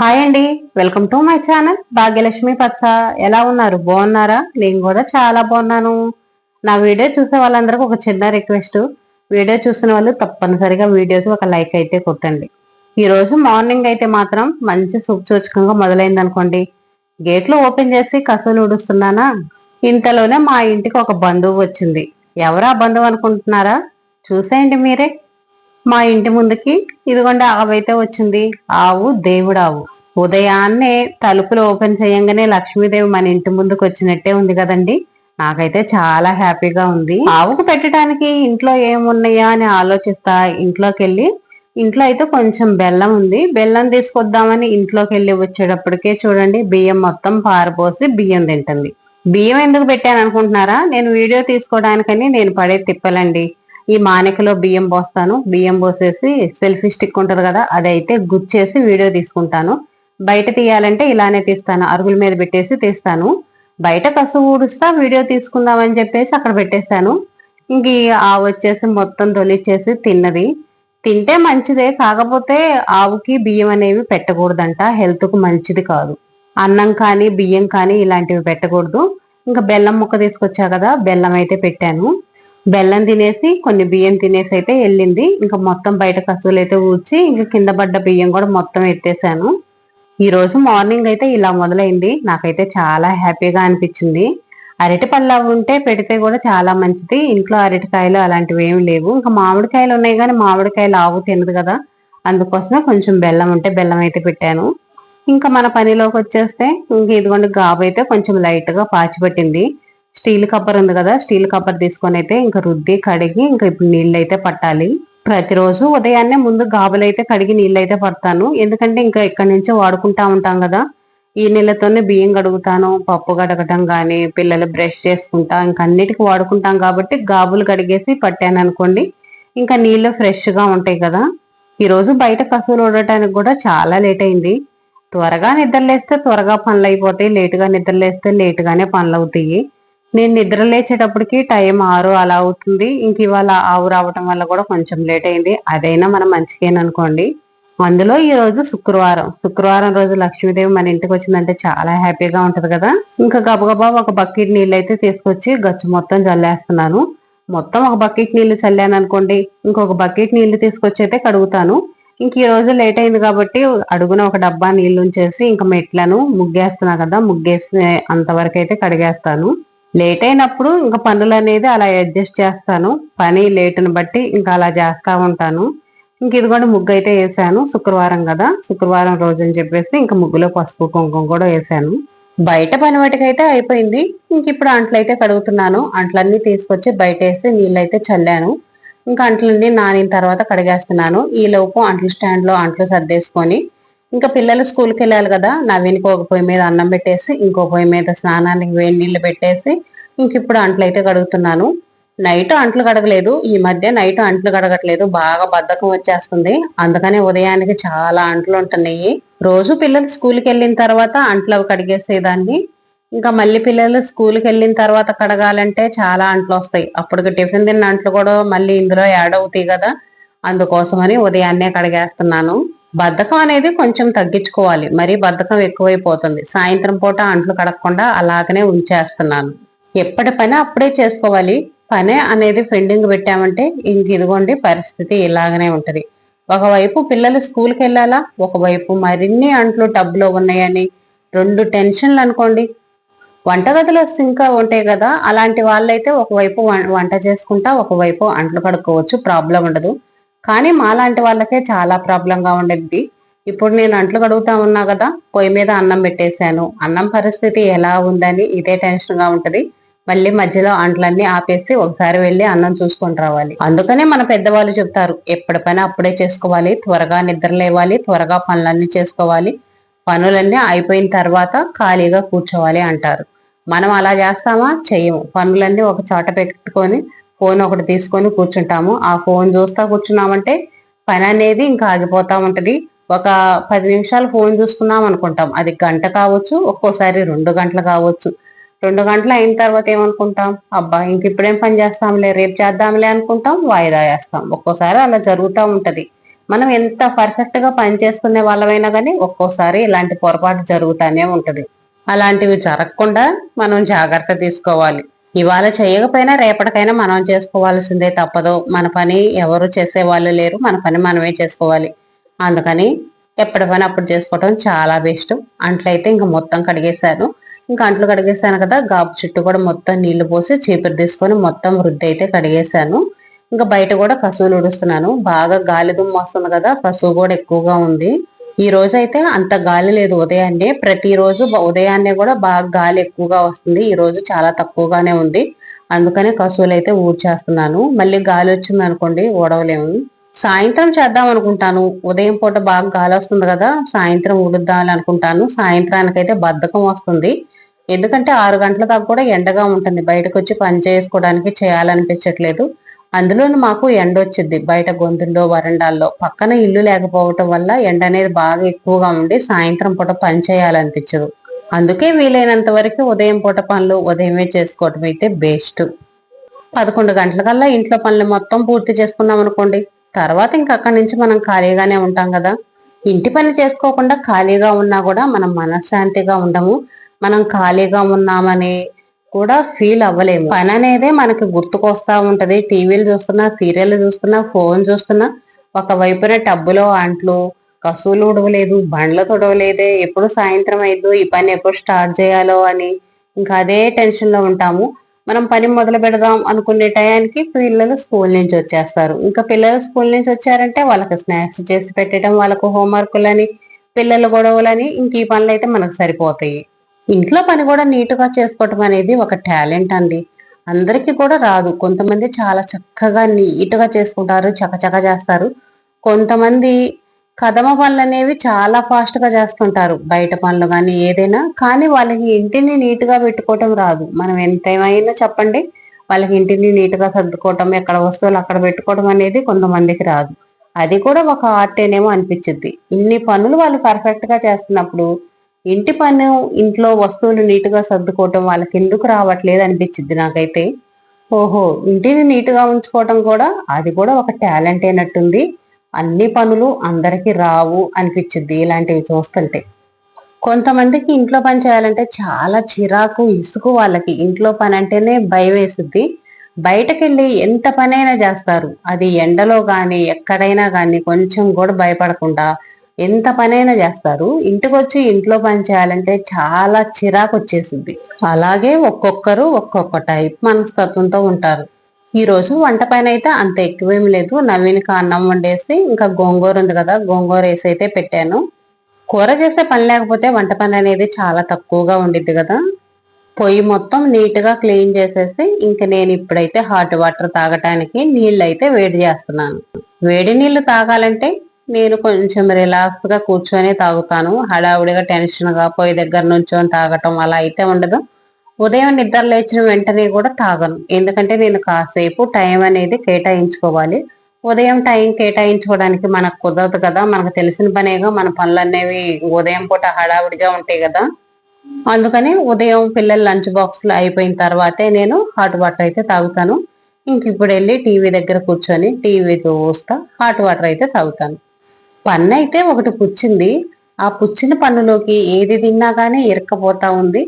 Hi అండి. Welcome to my channel Bhagyalakshmi పచ్చ. ఎలా ఉన్నారు? బాగున్నారా? నేను కూడా చాలా బాగున్నాను. నా వీడియో చూసే వాళ్ళందరికీ ఒక చిన్న రిక్వెస్ట్ వీడియో చూసిన వాళ్ళు తప్పనిసరిగా వీడియోకి ఒక లైక్ అయితే కొట్టండి. ఈరోజు మార్నింగ్ అయితే మాత్రం మంచి సూచకంగా మొదలైంది అనుకోండి. గేట్లు ఓపెన్ చేసి కసులు ఉడుస్తున్నానా ఇంతలోనే మా ఇంటికి ఒక బంధువు వచ్చింది. ఎవరా బంధువు అనుకుంటున్నారా? చూసేయండి మీరే. మా ఇంటి ముందుకి ఇదిగోండి ఆవైతే వచ్చింది. ఆవు దేవుడు ఆవు ఉదయాన్నే తలుపులు ఓపెన్ చేయంగానే లక్ష్మీదేవి మన ఇంటి ముందుకు వచ్చినట్టే ఉంది కదండి. నాకైతే చాలా హ్యాపీగా ఉంది. ఆవుకు పెట్టడానికి ఇంట్లో ఏమున్నాయా అని ఆలోచిస్తా ఇంట్లోకి వెళ్ళి ఇంట్లో అయితే కొంచెం బెల్లం ఉంది. బెల్లం తీసుకొద్దామని ఇంట్లోకి వెళ్ళి వచ్చేటప్పటికే చూడండి బియ్యం మొత్తం పారపోసి బియ్యం తింటుంది. బియ్యం ఎందుకు పెట్టాను అనుకుంటున్నారా నేను వీడియో తీసుకోవడానికని నేను పడే తిప్పలండి. ఈ మానికలో బియ్యం పోస్తాను. బియ్యం పోసేసి సెల్ఫీ స్టిక్ ఉంటుంది కదా అదైతే గుచ్చేసి వీడియో తీసుకుంటాను. బయట తీయాలంటే ఇలానే తీస్తాను. అరుగుల మీద పెట్టేసి తీస్తాను. బయట కసు ఊడుస్తా వీడియో తీసుకుందామని చెప్పేసి అక్కడ పెట్టేశాను. ఇంక ఆవు వచ్చేసి మొత్తం తొలిచేసి తిన్నది. తింటే మంచిదే కాకపోతే ఆవుకి బియ్యం అనేవి పెట్టకూడదంట. హెల్త్కు మంచిది కాదు. అన్నం కానీ బియ్యం కానీ ఇలాంటివి పెట్టకూడదు. ఇంకా బెల్లం ముక్క తీసుకొచ్చా కదా బెల్లం అయితే పెట్టాను. బెల్లం తినేసి కొన్ని బియ్యం తినేసి అయితే వెళ్ళింది. ఇంకా మొత్తం బయట కసువులు అయితే ఊడ్చి ఇంకా కింద పడ్డ బియ్యం కూడా మొత్తం ఎత్తేసాను. ఈ రోజు మార్నింగ్ అయితే ఇలా మొదలైంది. నాకైతే చాలా హ్యాపీగా అనిపించింది. అరటి పళ్ళు ఉంటే పెడితే కూడా చాలా మంచిది. ఇంట్లో అరటికాయలు అలాంటివి ఏమి లేవు. ఇంకా మామిడికాయలు ఉన్నాయి కానీ మామిడికాయలు ఆవు తినదు కదా. అందుకోసమే కొంచెం బెల్లం ఉంటే బెల్లం అయితే పెట్టాను. ఇంకా మన పనిలోకి వచ్చేస్తే ఇంక ఇదిగోండి గాబు అయితే కొంచెం లైట్గా పాచిపట్టింది. స్టీల్ కప్పర్ ఉంది కదా స్టీల్ కప్పర్ తీసుకొని అయితే ఇంకా రుద్ది కడిగి ఇంకా ఇప్పుడు నీళ్ళు అయితే పట్టాలి. ప్రతిరోజు ఉదయాన్నే ముందు గాబులు అయితే కడిగి నీళ్ళు అయితే పడతాను. ఎందుకంటే ఇంకా ఇక్కడి నుంచే వాడుకుంటా ఉంటాం కదా. ఈ నీళ్ళతోనే బియ్యం కడుగుతాను పప్పు కడగటం కానీ పిల్లలు బ్రష్ చేసుకుంటా ఇంకా అన్నిటికీ వాడుకుంటాం కాబట్టి గాబులు కడిగేసి పట్టాను అనుకోండి ఇంకా నీళ్ళు ఫ్రెష్గా ఉంటాయి కదా. ఈరోజు బయట కసువులు ఉండటానికి కూడా చాలా లేట్ అయింది. త్వరగా నిద్రలేస్తే త్వరగా పనులు అయిపోతాయి లేటుగా నిద్రలేస్తే లేటుగానే పనులు అవుతాయి. నేను నిద్ర లేచేటప్పటికి టైం ఆరు అలా అవుతుంది. ఇంక ఇవాళ ఆవు రావటం వల్ల కూడా కొంచెం లేట్ అయింది. అదైనా మనం మంచిగాననుకోండి అందులో ఈ రోజు శుక్రవారం. శుక్రవారం రోజు లక్ష్మీదేవి మన ఇంటికి వచ్చిందంటే చాలా హ్యాపీగా ఉంటది కదా. ఇంకా గబగబా ఒక బకెట్ నీళ్ళు అయితే తీసుకొచ్చి గచ్చు మొత్తం చల్లేస్తున్నాను. మొత్తం ఒక బకెట్ నీళ్ళు చల్లాను అనుకోండి. ఇంకొక బకెట్ నీళ్ళు తీసుకొచ్చి అయితే కడుగుతాను. ఇంక ఈ రోజు లేట్ అయింది కాబట్టి అడుగున ఒక డబ్బా నీళ్ళు ఉంచేసి ఇంకా మెట్లను ముగ్గేస్తున్నా కదా. ముగ్గేసి అంతవరకు అయితే కడిగేస్తాను. లేట్ అయినప్పుడు ఇంకా పనులు అనేది అలా అడ్జస్ట్ చేస్తాను. పని లేటును బట్టి ఇంకా అలా చేస్తా ఉంటాను. ఇంక ఇదిగోండి ముగ్గు అయితే వేసాను. శుక్రవారం కదా. శుక్రవారం రోజు అని చెప్పేసి ఇంకా ముగ్గులో పసుపు కుంకుమ కూడా వేసాను. బయట పని వాటికైతే అయిపోయింది. ఇంక ఇప్పుడు అంట్లు అయితే కడుగుతున్నాను. అంట్లన్నీ తీసుకొచ్చి బయట వేసి నీళ్ళు అయితే చల్లాను. ఇంకా అంట్లన్నీ నానిన తర్వాత కడిగేస్తున్నాను. ఈ లోపు అంట్లు స్టాండ్లో అంట్లు సర్దేసుకొని ఇంకా పిల్లలు స్కూల్కి వెళ్ళాలి కదా నవీన్కి ఒక పొయ్యి మీద అన్నం పెట్టేసి ఇంకో పొయ్యి మీద స్నానానికి వేడి నీళ్ళు పెట్టేసి ఇంక ఇప్పుడు అంట్లు అయితే కడుగుతున్నాను. నైట్ అంట్లు కడగలేదు ఈ మధ్య నైట్ అంట్లు కడగట్లేదు బాగా బద్ధకం వచ్చేస్తుంది. అందుకనే ఉదయానికి చాలా అంట్లు ఉంటున్నాయి. రోజు పిల్లలు స్కూల్కి వెళ్ళిన తర్వాత అంట్లు అవి కడిగేసేదాన్ని. ఇంకా మళ్ళీ పిల్లలు స్కూల్కి వెళ్ళిన తర్వాత కడగాలంటే చాలా అంట్లు వస్తాయి. అప్పటికి టిఫిన్ తిన్న అంట్లు కూడా మళ్ళీ ఇందులో యాడ్ అవుతాయి కదా అందుకోసమని ఉదయాన్నే కడిగేస్తున్నాను. బద్ధకం అనేది కొంచెం తగ్గించుకోవాలి. మరీ బద్ధకం ఎక్కువైపోతుంది. సాయంత్రం పూట అంట్లు కడగకుండా అలాగనే ఉంచేస్తున్నాను. ఎప్పటి పని అప్పుడే చేసుకోవాలి. పనే అనేది పెండింగ్ పెట్టామంటే ఇంక ఇదిగోండి పరిస్థితి ఇలాగనే ఉంటుంది. ఒకవైపు పిల్లలు స్కూల్కి వెళ్ళాలా ఒకవైపు మరిన్ని అంట్లు టబ్లో ఉన్నాయని. రెండు టెన్షన్లు అనుకోండి. వంటగదిలో సింక్ ఉంటాయి కదా అలాంటి వాళ్ళైతే ఒకవైపు వంట చేసుకుంటా ఒకవైపు అంట్లు కడుక్కోవచ్చు. ప్రాబ్లం ఉండదు. కానీ మాలాంటి వాళ్ళకే చాలా ప్రాబ్లంగా ఉండేది. ఇప్పుడు నేను అంట్లు కడుగుతా ఉన్నా కదా పొయ్యి మీద అన్నం పెట్టేశాను. అన్నం పరిస్థితి ఎలా ఉందని ఇదే టెన్షన్గా ఉంటుంది. మళ్ళీ మధ్యలో అంట్లన్నీ ఆపేసి ఒకసారి వెళ్ళి అన్నం చూసుకొని రావాలి. అందుకనే మన పెద్దవాళ్ళు చెప్తారు ఎప్పటి పని అప్పుడే చేసుకోవాలి త్వరగా నిద్ర లేవాలి త్వరగా పనులన్నీ చేసుకోవాలి. పనులన్నీ అయిపోయిన తర్వాత ఖాళీగా కూర్చోవాలి అంటారు. మనం అలా చేస్తామా? చెయ్యము. పనులన్నీ ఒక చోట పెట్టుకొని ఫోన్ ఒకటి తీసుకొని కూర్చుంటాము. ఆ ఫోన్ చూస్తా కూర్చున్నామంటే పని అనేది ఇంకా ఆగిపోతా ఉంటది. ఒక పది నిమిషాలు ఫోన్ చూసుకున్నాం అనుకుంటాం. అది గంట కావచ్చు ఒక్కోసారి రెండు గంటలు కావచ్చు. రెండు గంటలు అయిన తర్వాత ఏమనుకుంటాం? అబ్బా ఇంక ఇప్పుడేం పని చేస్తాంలే రేపు చేద్దాంలే అనుకుంటాం వాయిదా వేస్తాం. ఒక్కోసారి అలా జరుగుతూ ఉంటది. మనం ఎంత పర్ఫెక్ట్గా పని చేసుకునే వాళ్ళమైనా కానీ ఒక్కోసారి ఇలాంటి పొరపాటు జరుగుతానే ఉంటది. అలాంటివి జరగకుండా మనం జాగ్రత్త తీసుకోవాలి. ఇవాళ చేయకపోయినా రేపటికైనా మనం చేసుకోవాల్సిందే తప్పదు. మన పని ఎవరు చేసే వాళ్ళు లేరు. మన పని మనమే చేసుకోవాలి. అందుకని ఎప్పటి పని అప్పుడు చేసుకోవటం చాలా బెస్ట్. అంట్లయితే ఇంకా మొత్తం కడిగేశాను. ఇంకా అంట్లు కడిగేసాను కదా గాబు చుట్టూ కూడా మొత్తం నీళ్ళు పోసి చీపురు తీసుకొని మొత్తం వృద్ధి అయితే కడిగేశాను. ఇంకా బయట కూడా కసువులు ఉడుస్తున్నాను బాగా గాలి దుమ్ము వస్తుంది కదా కసువు కూడా ఎక్కువగా ఉంది. ఈ రోజు అయితే అంత గాలి లేదు ఉదయాన్నే. ప్రతిరోజు ఉదయాన్నే కూడా బాగా గాలి ఎక్కువగా వస్తుంది. ఈ రోజు చాలా తక్కువగానే ఉంది. అందుకనే కసువులు అయితే ఊడ్చేస్తున్నాను. మళ్ళీ గాలి వచ్చింది అనుకోండి ఊడవలేము సాయంత్రం చేద్దాం అనుకుంటాను. ఉదయం పూట బాగా గాలి వస్తుంది కదా సాయంత్రం ఊడుద్దామని అనుకుంటాను. సాయంత్రానికైతే బద్ధకం వస్తుంది. ఎందుకంటే ఆరు గంటల దాకా కూడా ఎండగా ఉంటుంది. బయటకు వచ్చి పని చేసుకోవడానికి చేయాలనిపించట్లేదు. అందులోనూ మాకు ఎండ వచ్చింది బయట గొంతుల్లో వరండాల్లో. పక్కన ఇల్లు లేకపోవటం వల్ల ఎండ అనేది బాగా ఎక్కువగా ఉండి సాయంత్రం పూట పని చేయాలనిపించదు. అందుకే వీలైనంత వరకు ఉదయం పూట పనులు ఉదయమే చేసుకోవటం అయితే బెస్ట్. పదకొండు గంటలకల్లా ఇంట్లో పనులు మొత్తం పూర్తి చేసుకున్నాం అనుకోండి. తర్వాత ఇంకా అక్కడి నుంచి మనం ఖాళీగానే ఉంటాం కదా. ఇంటి పని చేసుకోకుండా ఖాళీగా ఉన్నా కూడా మనం మనశ్శాంతిగా ఉండము. మనం ఖాళీగా ఉన్నామని కూడా ఫీల్ అవ్వలేము. పని అనేదే మనకి గుర్తుకొస్తా ఉంటది. టీవీలు చూస్తున్నా సీరియల్ చూస్తున్నా ఫోన్ చూస్తున్నా ఒక వైపున టబ్బులో అంట్లు కసువులు ఉడవలేదు బండ్లు తుడవలేదే ఎప్పుడు సాయంత్రం అయిద్దు ఈ పని ఎప్పుడు స్టార్ట్ చేయాలో అని ఇంకా అదే టెన్షన్లో ఉంటాము. మనం పని మొదలు పెడదాం అనుకునే టయానికి పిల్లలు స్కూల్ నుంచి వచ్చేస్తారు. ఇంకా పిల్లలు స్కూల్ నుంచి వచ్చారంటే వాళ్ళకి స్నాక్స్ చేసి పెట్టడం వాళ్ళకు హోంవర్క్లని పిల్లల గొడవలని ఇంక ఈ పనులు అయితే మనకు సరిపోతాయి. ఇంట్లో పని కూడా నీటుగా చేసుకోవటం అనేది ఒక టాలెంట్ అండి. అందరికీ కూడా రాదు. కొంతమంది చాలా చక్కగా నీట్గా చేసుకుంటారు చకచక చేస్తారు. కొంతమంది కదమ పనులు అనేవి చాలా ఫాస్ట్గా చేస్తుంటారు. బయట పనులు కానీ ఏదైనా కానీ వాళ్ళకి ఇంటిని నీట్గా పెట్టుకోవటం రాదు. మనం ఎంత ఏమైనా చెప్పండి వాళ్ళకి ఇంటిని నీట్గా సర్దుకోవటం ఎక్కడ వస్తువులు అక్కడ పెట్టుకోవడం అనేది కొంతమందికి రాదు. అది కూడా ఒక ఆర్టేనేమో అనిపించింది ఇన్ని పనులు వాళ్ళు పర్ఫెక్ట్గా చేస్తున్నప్పుడు ఇంటి పని ఇంట్లో వస్తువులు నీటుగా సర్దుకోవటం వాళ్ళకి ఎందుకు రావట్లేదు అనిపించింది నాకైతే. ఓహో ఇంటిని నీటుగా ఉంచుకోవటం కూడా అది కూడా ఒక టాలెంట్ అయినట్టుంది. అన్ని పనులు అందరికి రావు అనిపించింది ఇలాంటివి చూస్తుంటే. కొంతమందికి ఇంట్లో పని చేయాలంటే చాలా చిరాకు ఇసుకు వాళ్ళకి. ఇంట్లో పని అంటేనే భయం వేస్తుంది బయటకెళ్ళి ఎంత పనైనా చేస్తారు. అది ఎండలో కానీ ఎక్కడైనా కానీ కొంచెం కూడా భయపడకుండా ఎంత పనైనా చేస్తారు. ఇంటికి వచ్చి ఇంట్లో పని చేయాలంటే చాలా చిరాకు వచ్చేసింది అలాగే ఒక్కొక్కరు ఒక్కొక్క టైప్ మనస్తత్వంతో ఉంటారు. ఈ రోజు వంట పైన అయితే అంత ఎక్కువేం లేదు. నవీన్కి అన్నం వండేసి ఇంకా గోంగూర ఉంది కదా గోంగూర వేసి అయితే పెట్టాను. కూర చేసే పని లేకపోతే వంట పని అనేది చాలా తక్కువగా ఉండిద్ది కదా. పొయ్యి మొత్తం నీట్గా క్లీన్ చేసేసి ఇంక నేను ఇప్పుడైతే హాట్ వాటర్ తాగటానికి నీళ్ళు అయితే వేడి చేస్తున్నాను. వేడి నీళ్ళు తాగాలంటే నేను కొంచెం రిలాక్స్గా కూర్చొని తాగుతాను. హడావుడిగా టెన్షన్గా పోయి దగ్గర నుంచొని తాగటం అలా అయితే ఉండదు. ఉదయం నిద్ర లేచిన వెంటనే కూడా తాగను. ఎందుకంటే నేను కాసేపు టైం అనేది కేటాయించుకోవాలి. ఉదయం టైం కేటాయించుకోవడానికి మనకు కుదరదు కదా. మనకు తెలిసిన పనేగా మన పనులు అనేవి ఉదయం పూట హడావుడిగా ఉంటాయి కదా. అందుకని ఉదయం పిల్లల లంచ్ బాక్స్లు అయిపోయిన తర్వాతే నేను హాట్ వాటర్ అయితే తాగుతాను. ఇంక ఇప్పుడు వెళ్ళి టీవీ దగ్గర కూర్చొని టీవీ చూస్తా హాట్ వాటర్ అయితే తాగుతాను. పన్ను అయితే ఒకటి పుచ్చింది. ఆ పుచ్చిన పన్నులోకి ఏది తిన్నా కానీ ఇరక్కపోతా ఉంది.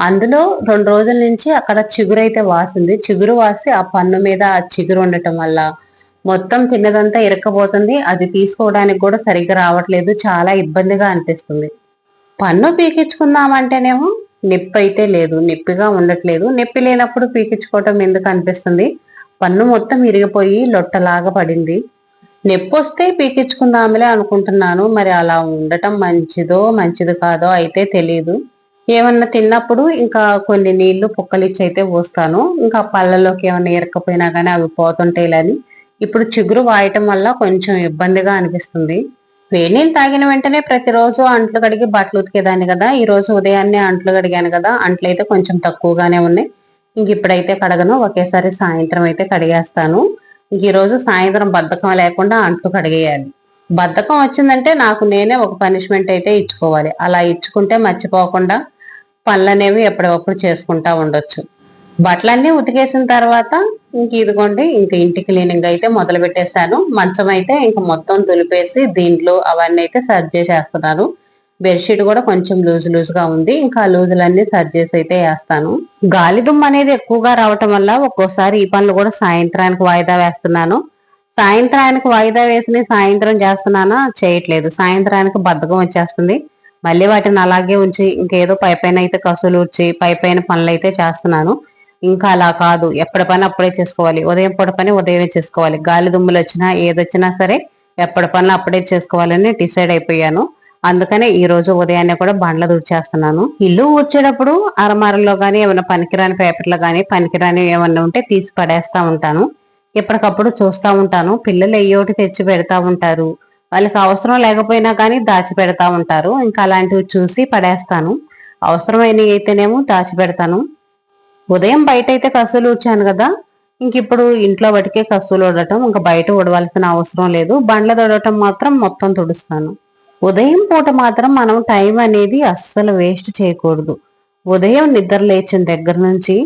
అందులో రెండు రోజుల నుంచి అక్కడ చిగురు అయితే వాసింది. చిగురు వాసి ఆ పన్ను మీద ఆ చిగురు ఉండటం వల్ల మొత్తం తిన్నదంతా ఇరక్కపోతుంది. అది తీసుకోవడానికి కూడా సరిగ్గా రావట్లేదు. చాలా ఇబ్బందిగా అనిపిస్తుంది. పన్ను పీకించుకుందామంటేనేమో నొప్పి అయితే లేదు. నొప్పిగా ఉండట్లేదు. నొప్పి లేనప్పుడు పీకించుకోవటం ఎందుకు అనిపిస్తుంది? పన్ను మొత్తం ఇరిగిపోయి లొట్టలాగా పడింది. నొప్పి వస్తే అనుకుంటున్నాను. మరి అలా ఉండటం మంచిదో మంచిది కాదో అయితే తెలియదు ఏమన్నా తిన్నప్పుడు ఇంకా కొన్ని నీళ్ళు పుక్కలిచ్చి అయితే పోస్తాను. ఇంకా పళ్ళలోకి ఏమన్నా ఇరకపోయినా కానీ అవి పోతుంటాయిలని ఇప్పుడు చిగురు వాయటం వల్ల కొంచెం ఇబ్బందిగా అనిపిస్తుంది. వేణీలు తాగిన వెంటనే ప్రతిరోజు అంట్లు కడిగి బట్టలు ఉతికేదాన్ని కదా. ఈ రోజు ఉదయాన్నే అంట్లు కడిగాను కదా. అంట్లు అయితే కొంచెం తక్కువగానే ఉన్నాయి. ఇంక ఇప్పుడైతే కడగను. ఒకేసారి సాయంత్రం అయితే కడిగేస్తాను. ఇంక ఈరోజు సాయంత్రం బద్ధకం లేకుండా అంట్లు కడిగేయాలి బద్ధకం వచ్చిందంటే నాకు నేనే ఒక పనిష్మెంట్ అయితే ఇచ్చుకోవాలి. అలా ఇచ్చుకుంటే మర్చిపోకుండా పనులనేవి ఎప్పటికప్పుడు చేసుకుంటా ఉండొచ్చు. బట్టలన్నీ ఉతికేసిన తర్వాత ఇంక ఇదిగోండి ఇంక ఇంటి క్లీనింగ్ అయితే మొదలు పెట్టేశాను మంచం అయితే ఇంక మొత్తం దులిపేసి దీంట్లో అవన్నీ అయితే సర్జ్ చేసేస్తున్నాను. బెడ్షీట్ కూడా కొంచెం లూజ్ లూజ్గా ఉంది. ఇంకా లూజులన్నీ సర్జ్ చేసి అయితే వేస్తాను. గాలి దుమ్ము అనేది ఎక్కువగా రావటం వల్ల ఒక్కోసారి ఈ పనులు కూడా సాయంత్రానికి వాయిదా వేస్తున్నాను. సాయంత్రానికి వాయిదా వేసి సాయంత్రం చేస్తున్నానా? చేయట్లేదు. సాయంత్రానికి బద్ధకం వచ్చేస్తుంది. మళ్ళీ వాటిని అలాగే ఉంచి ఇంకేదో పై పైన అయితే కసులు ఉచ్చి పై పైన పనులు అయితే చేస్తున్నాను. ఇంకా అలా కాదు. ఎప్పటి పని అప్పుడే చేసుకోవాలి. ఉదయం పూట పని ఉదయమే చేసుకోవాలి. గాలి దుమ్ములు వచ్చినా ఏదొచ్చినా సరే ఎప్పటి పనులు అప్పుడే చేసుకోవాలని డిసైడ్ అయిపోయాను. అందుకనే ఈ రోజు ఉదయాన్నే కూడా బండ్ల దుడిచేస్తున్నాను. ఇల్లు ఊడ్చేటప్పుడు అరమారల్లో కానీ ఏమైనా పనికిరాని పేపర్లు కానీ పనికిరాని ఏమన్నా ఉంటే తీసి పడేస్తా ఉంటాను. ఎప్పటికప్పుడు చూస్తూ ఉంటాను. పిల్లలు ఎయ్యోటి తెచ్చి పెడతా ఉంటారు. వాళ్ళకి అవసరం లేకపోయినా కానీ దాచి పెడతా ఉంటారు. ఇంకా అలాంటివి చూసి పడేస్తాను. అవసరమైనవి అయితేనేమో దాచి పెడతాను ఉదయం బయట అయితే కసులు వచ్చాను కదా. ఇంక ఇప్పుడు ఇంట్లో బట్టికే కసులు ఉండటం ఇంకా బయట ఉడవలసిన అవసరం లేదు. బండ్ల తొడటం మాత్రం మొత్తం తుడుస్తాను. ఉదయం పూట మాత్రం మనం టైం అనేది అస్సలు వేస్ట్ చేయకూడదు. ఉదయం నిద్ర లేచిన దగ్గర నుంచి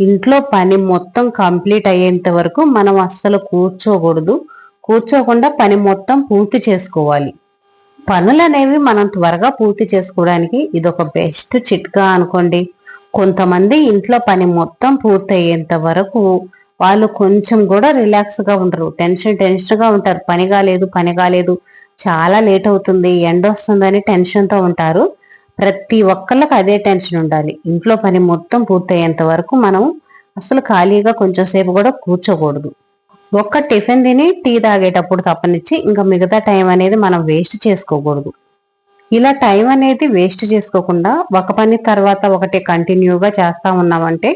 ఇంట్లో పని మొత్తం కంప్లీట్ అయ్యేంత వరకు మనం అస్సలు కూర్చోకూడదు. కూర్చోకుండా పని మొత్తం పూర్తి చేసుకోవాలి. పనులు అనేవి మనం త్వరగా పూర్తి చేసుకోవడానికి ఇది ఒక బెస్ట్ చిట్కా అనుకోండి. కొంతమంది ఇంట్లో పని మొత్తం పూర్తి అయ్యేంత వరకు వాళ్ళు కొంచెం కూడా రిలాక్స్గా ఉండరు. టెన్షన్ టెన్షన్గా ఉంటారు. పని కాలేదు పని కాలేదు. చాలా లేట్ అవుతుంది ఎండ వస్తుందని టెన్షన్తో ఉంటారు. ప్రతి ఒక్కళ్ళకి అదే టెన్షన్ ఉండాలి. ఇంట్లో పని మొత్తం పూర్తయ్యేంత వరకు మనం అసలు ఖాళీగా కొంచెం సేపు కూడా కూర్చోకూడదు. ఒక్క టిఫిన్ తిని టీ తాగేటప్పుడు తప్పనిచ్చి ఇంకా మిగతా టైం అనేది మనం వేస్ట్ చేసుకోకూడదు. ఇలా టైం అనేది వేస్ట్ చేసుకోకుండా ఒక పని తర్వాత ఒకటి కంటిన్యూగా చేస్తా ఉన్నామంటే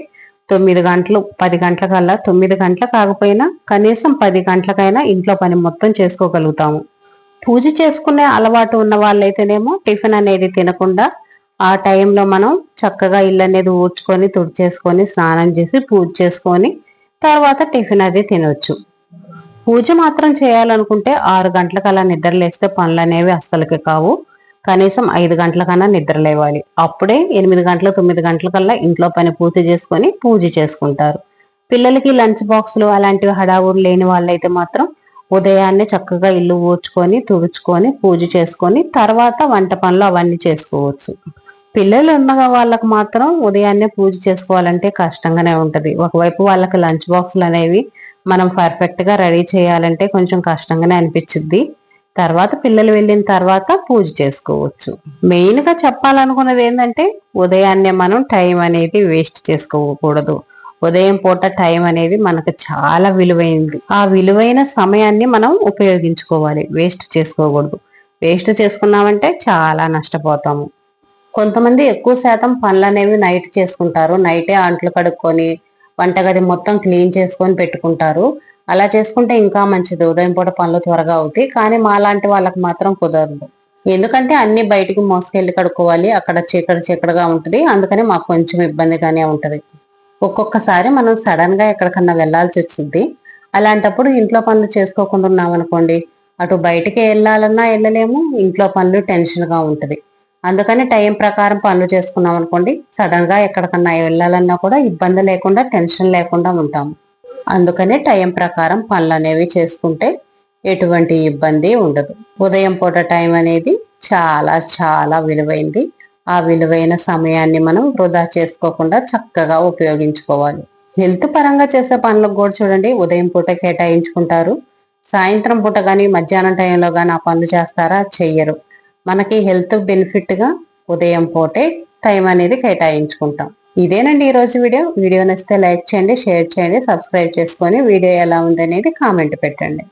తొమ్మిది గంటలు పది గంటల కల్లా తొమ్మిది గంటలు కాకపోయినా కనీసం పది గంటలకైనా ఇంట్లో పని మొత్తం చేసుకోగలుగుతాము. పూజ చేసుకునే అలవాటు ఉన్న వాళ్ళైతేనేమో టిఫిన్ అనేది తినకుండా ఆ టైంలో మనం చక్కగా ఇల్లు అనేది ఊడ్చుకొని తుడిచేసుకొని స్నానం చేసి పూజ చేసుకొని తర్వాత టిఫిన్ అది తినవచ్చు పూజ మాత్రం చేయాలనుకుంటే ఆరు గంటలకల్లా నిద్రలేస్తే పనులు అనేవి అస్సలకి కావు. కనీసం ఐదు గంటలకన్నా నిద్ర లేవాలి. అప్పుడే ఎనిమిది గంటలు తొమ్మిది గంటలకల్లా ఇంట్లో పని పూర్తి చేసుకొని పూజ చేసుకుంటారు. పిల్లలకి లంచ్ బాక్సులు అలాంటివి హడావుడు లేని వాళ్ళైతే మాత్రం ఉదయాన్నే చక్కగా ఇల్లు ఊడ్చుకొని తుడుచుకొని పూజ చేసుకొని తర్వాత వంట పనులు అవన్నీ చేసుకోవచ్చు. పిల్లలు ఉన్న వాళ్ళకు మాత్రం ఉదయాన్నే పూజ చేసుకోవాలంటే కష్టంగానే ఉంటుంది. ఒకవైపు వాళ్ళకి లంచ్ బాక్సులు అనేవి మనం పర్ఫెక్ట్గా రెడీ చేయాలంటే కొంచెం కష్టంగానే అనిపించింది తర్వాత పిల్లలు వెళ్ళిన తర్వాత పూజ చేసుకోవచ్చు. మెయిన్గా చెప్పాలనుకున్నది ఏంటంటే ఉదయాన్నే మనం టైం అనేది వేస్ట్ చేసుకోకూడదు. ఉదయం పూట టైం అనేది మనకు చాలా విలువైంది. ఆ విలువైన సమయాన్ని మనం ఉపయోగించుకోవాలి. వేస్ట్ చేసుకోకూడదు. వేస్ట్ చేసుకున్నామంటే చాలా నష్టపోతాము. కొంతమంది ఎక్కువ శాతం పనులు అనేవి నైట్ చేసుకుంటారు. నైటే అంట్లు కడుక్కొని వంటగది మొత్తం క్లీన్ చేసుకొని పెట్టుకుంటారు. అలా చేసుకుంటే ఇంకా మంచిది. ఉదయం పూట పనులు త్వరగా అవుతాయి. కానీ మా లాంటి వాళ్ళకి మాత్రం కుదరదు. ఎందుకంటే అన్ని బయటికి మోసుకెళ్ళి కడుక్కోవాలి. అక్కడ చీకటి చీకటిగా ఉంటుంది. అందుకని మాకు కొంచెం ఇబ్బందిగానే ఉంటుంది. ఒక్కొక్కసారి మనం సడన్గా ఎక్కడికన్నా వెళ్ళాల్సి వచ్చింది అలాంటప్పుడు ఇంట్లో పనులు చేసుకోకుండా ఉన్నాం అనుకోండి. అటు బయటికి వెళ్ళాలన్నా వెళ్ళలేము ఇంట్లో పనులు టెన్షన్గా ఉంటుంది. అందుకని టైం ప్రకారం పనులు చేసుకున్నాం అనుకోండి సడన్గా ఎక్కడికన్నా వెళ్ళాలన్నా కూడా ఇబ్బంది లేకుండా టెన్షన్ లేకుండా ఉంటాము అందుకనే టైం ప్రకారం పనులు అనేవి చేసుకుంటే ఎటువంటి ఇబ్బంది ఉండదు. ఉదయం పూట టైం అనేది చాలా చాలా విలువైంది. ఆ విలువైన సమయాన్ని మనం వృధా చేసుకోకుండా చక్కగా ఉపయోగించుకోవాలి. హెల్త్ పరంగా చేసే పనులకు కూడా చూడండి ఉదయం పూట కేటాయించుకుంటారు. సాయంత్రం పూట కానీ మధ్యాహ్నం టైంలో కానీ ఆ పనులు చేస్తారా? చెయ్యరు. మనకి హెల్త్ బెనిఫిట్గా ఉదయం పూటే టైం అనేది కేటాయించుకుంటాం. ఇదేనండి ఈ రోజు వీడియో. వీడియో నచ్చితే లైక్ చేయండి షేర్ చేయండి సబ్స్క్రైబ్ చేసుకొని వీడియో ఎలా ఉంది అనేది కామెంట్ పెట్టండి.